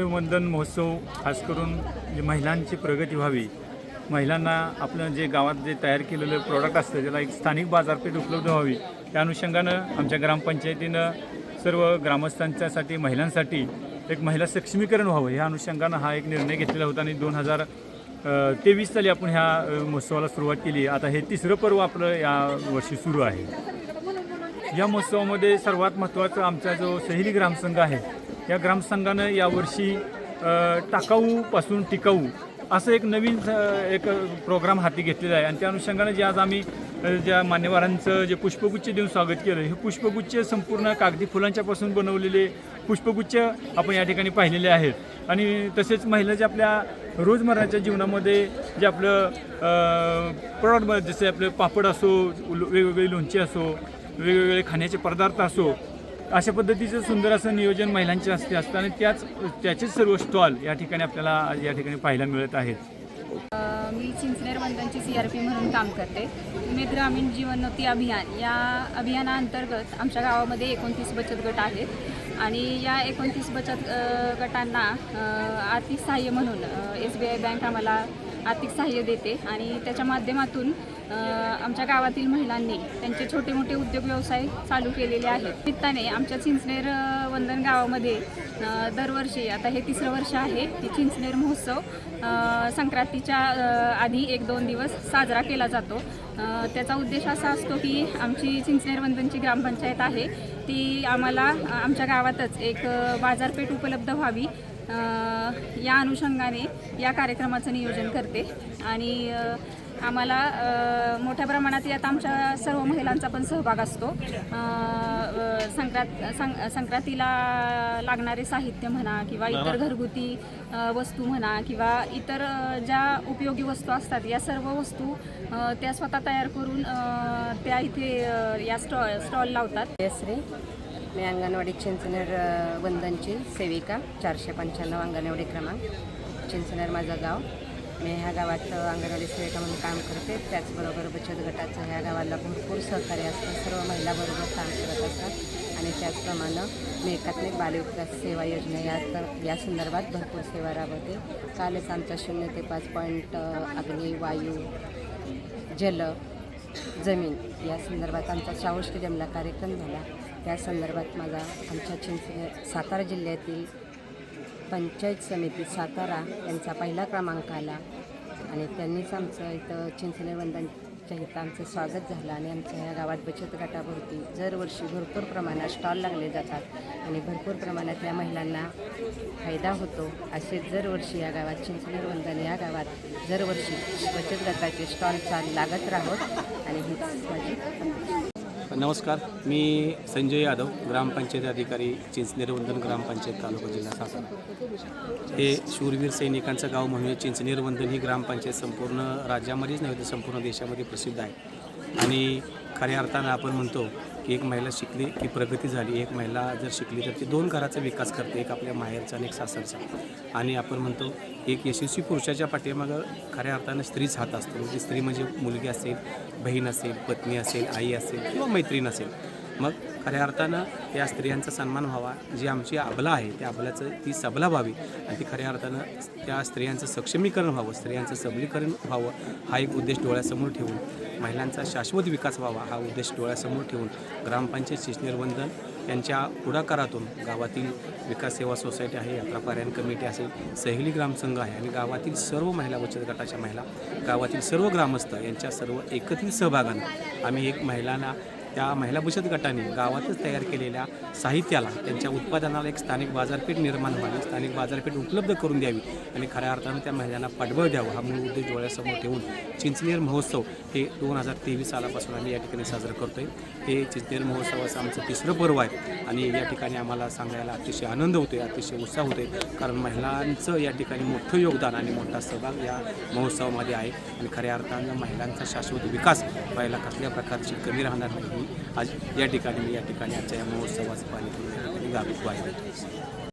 वंदन महोत्सव खास करून जे महिलांची प्रगती व्हावी महिलांना आपलं जे गावात जे तयार केलेलं प्रॉडक्ट असतं त्याला एक स्थानिक बाजारपेठ उपलब्ध व्हावी त्या अनुषंगानं आमच्या ग्रामपंचायतीनं सर्व ग्रामस्थांच्यासाठी महिलांसाठी एक महिला सक्षमीकरण व्हावं ह्या अनुषंगानं हा एक निर्णय घेतलेला होता आणि दोन हजार तेवीस साली आपण ह्या महोत्सवाला सुरुवात केली. आता हे तिसरं पर्व आपलं या वर्षी सुरू आहे. या महोत्सवामध्ये सर्वात महत्त्वाचं आमचा जो सहेली ग्रामसंघ आहे या ग्रामसंघानं यावर्षी टाकाऊपासून टिकाऊ असं एक नवीन एक प्रोग्राम हाती घेतलेला आहे. आणि त्या अनुषंगानं जे आज आम्ही ज्या मान्यवरांचं जे पुष्पगुच्छ देऊन स्वागत केलं हे पुष्पगुच्छ संपूर्ण कागदी फुलांच्यापासून बनवलेले पुष्पगुच्छ आपण या ठिकाणी पाहिलेले आहेत. आणि तसेच महिला जे आपल्या रोजमर्राच्या जीवनामध्ये जे आपलं प्रॉडक्ट जसे आपलं पापड असो उल- वेगवेगळे लोणचे असो वेगवेगळे खाण्याचे पदार्थ असो अशा पद्धतीचं सुंदर असं नियोजन महिलांच्या हस्ते असतं आणि त्याच त्याचेच सर्व स्टॉल या ठिकाणी आपल्याला या ठिकाणी पाहायला मिळत आहेत. मी चिंचनेर बंधनची सी आर पी म्हणून काम करते. मी ग्रामीण जीवनोन्नती अभियान. या अभियानाअंतर्गत आमच्या गावामध्ये एकोणतीस बचत गट आहेत आणि या एकोणतीस बचत गटांना आर्थिक सहाय्य म्हणून एस बी आय बँक आम्हाला आर्थिक सहाय्य देते आणि त्याच्या माध्यमातून आमच्या गावातील महिलांनी त्यांचे छोटे मोठे उद्योग व्यवसाय चालू केलेले आहेत. निमित्ताने आमच्या चिंचनेर वंदन गावामध्ये दरवर्षी आता हे तिसरं वर्ष आहे की चिंचनेर महोत्सव संक्रांतीच्या आधी एक दोन दिवस साजरा केला जातो. त्याचा उद्देश असा असतो की आमची चिंचनेर वंदनची ग्रामपंचायत आहे. ती आम्हाला आमच्या गावातच एक बाजारपेठ उपलब्ध व्हावी. या अनुषंगाने या कार्यक्रमाचं नियोजन करते. आणि आम्हाला मोठ्या प्रमाणात यात आमच्या सर्व महिलांचा पण सहभाग असतो. संक्रांत सं संक्रांतीला लागणारे साहित्य म्हणा किंवा इतर घरगुती वस्तू म्हणा किंवा इतर ज्या उपयोगी वस्तू असतात या सर्व वस्तू त्या स्वतः तयार करून त्या इथे या स्टॉ स्टॉल लावतात. जयश्री मी अंगणवाडी चिंचनेर वंदनची सेविका चारशे पंच्याण्णव अंगणवाडी क्रमांक. चिंचनेर माझं गाव. मी ह्या गावात अंगणवाडी सेविका म्हणून काम करते. त्याचबरोबर बचत गटाचं ह्या गावाला भरपूर सहकार्य असतं. सर्व महिलाबरोबर काम करत असतात. आणि त्याचप्रमाणे मी एकात्मिक बालविकास सेवा योजना या या संदर्भात भरपूर सेवा राबवते. कालच आमचा शून्य ते पाच पॉईंट अग्नी वायू जल जमीन. या संदर्भात आमचा शावष्की जमला कार्यक्रम झाला. त्या संदर्भात माझा आमच्या चिंच सातारा जिल्ह्यातील पंचायत समिती सातारा यांचा पहिला क्रमांक आला. आणि त्यांनीच आमचं इथं चिंचणे आमच्या इथं आमचं स्वागत झालं आणि आमच्या या गावात बचत गटाभोवती दरवर्षी भरपूर प्रमाणात स्टॉल लागले जातात आणि भरपूर प्रमाणात या महिलांना फायदा होतो. असे दरवर्षी या गावात चिंचणे वंदन या गावात दरवर्षी बचत गटाचे स्टॉल चाल लागत राहोत आणि ही माझी नमस्कार मी संजय यादव ग्रामपंचायत अधिकारी चिंचनेरवंदन ग्रामपंचायत तालुका जिल्हा सातारा. हे शूरवीर सैनिकांचं गाव म्हणून चिंचनेरवंदन ही ग्रामपंचायत संपूर्ण राज्यामध्येच नव्हे तर संपूर्ण देशामध्ये प्रसिद्ध आहे. आणि खऱ्या अर्थानं आपण म्हणतो की एक महिला शिकली की प्रगती झाली. एक महिला जर शिकली तर ती दोन घराचा विकास करते एक आपल्या माहेरचा आणि एक सासरचा. आणि आपण म्हणतो एक यशस्वी पुरुषाच्या पाठीमागं खऱ्या अर्थानं स्त्रीच हात असतो. म्हणजे स्त्री म्हणजे मुलगी असेल बहीण असेल पत्नी असेल आई असेल किंवा मैत्रीण असेल. मग खऱ्या अर्थानं या स्त्रियांचा सन्मान व्हावा. जी आमची अबला आहे त्या अबलाचं ती सबला व्हावी आणि ती खऱ्या अर्थानं त्या स्त्रियांचं सक्षमीकरण व्हावं स्त्रियांचं सबलीकरण व्हावं हा एक उद्देश डोळ्यासमोर ठेवून महिलांचा शाश्वत विकास व्हावा हा उद्देश डोळ्यासमोर ठेवून ग्रामपंचायत शिशनेर यांच्या पुढाकारातून गावातील विकास सेवा सोसायटी आहे यात्रा पारायण कमिटी असेल सहेली ग्रामसंघ आहे आणि गावातील सर्व महिला बचत गटाच्या महिला गावातील सर्व ग्रामस्थ यांच्या सर्व एकत्रित सहभागानं आम्ही एक महिलांना त्या महिला बचत गटाने गावातच तयार केलेल्या साहित्याला त्यांच्या उत्पादनाला एक स्थानिक बाजारपेठ निर्माण व्हावी स्थानिक बाजारपेठ उपलब्ध करून द्यावी आणि खऱ्या अर्थानं त्या महिलांना पाठबळ द्यावं हा मूळ उद्देश डोळ्यासमोर ठेवून चिंचनेर महोत्सव हे दोन हजार तेवीस सालापासून आम्ही या ठिकाणी साजरं करतो आहे हे चिंचनेर महोत्सवाचं आमचं तिसरं पर्व आहे आणि या ठिकाणी आम्हाला सांगायला अतिशय आनंद होतो आहे अतिशय उत्साह होतो आहे कारण महिलांचं या ठिकाणी मोठं योगदान आणि मोठा सहभाग या महोत्सवामध्ये आहे आणि खऱ्या अर्थानं महिलांचा शाश्वत विकास व्हायला कसल्या प्रकारची कमी राहणार नाही आज या ठिकाणी मी या ठिकाणी आजच्या या महोत्सवाचं पाणी या ठिकाणी गावी वाहिलं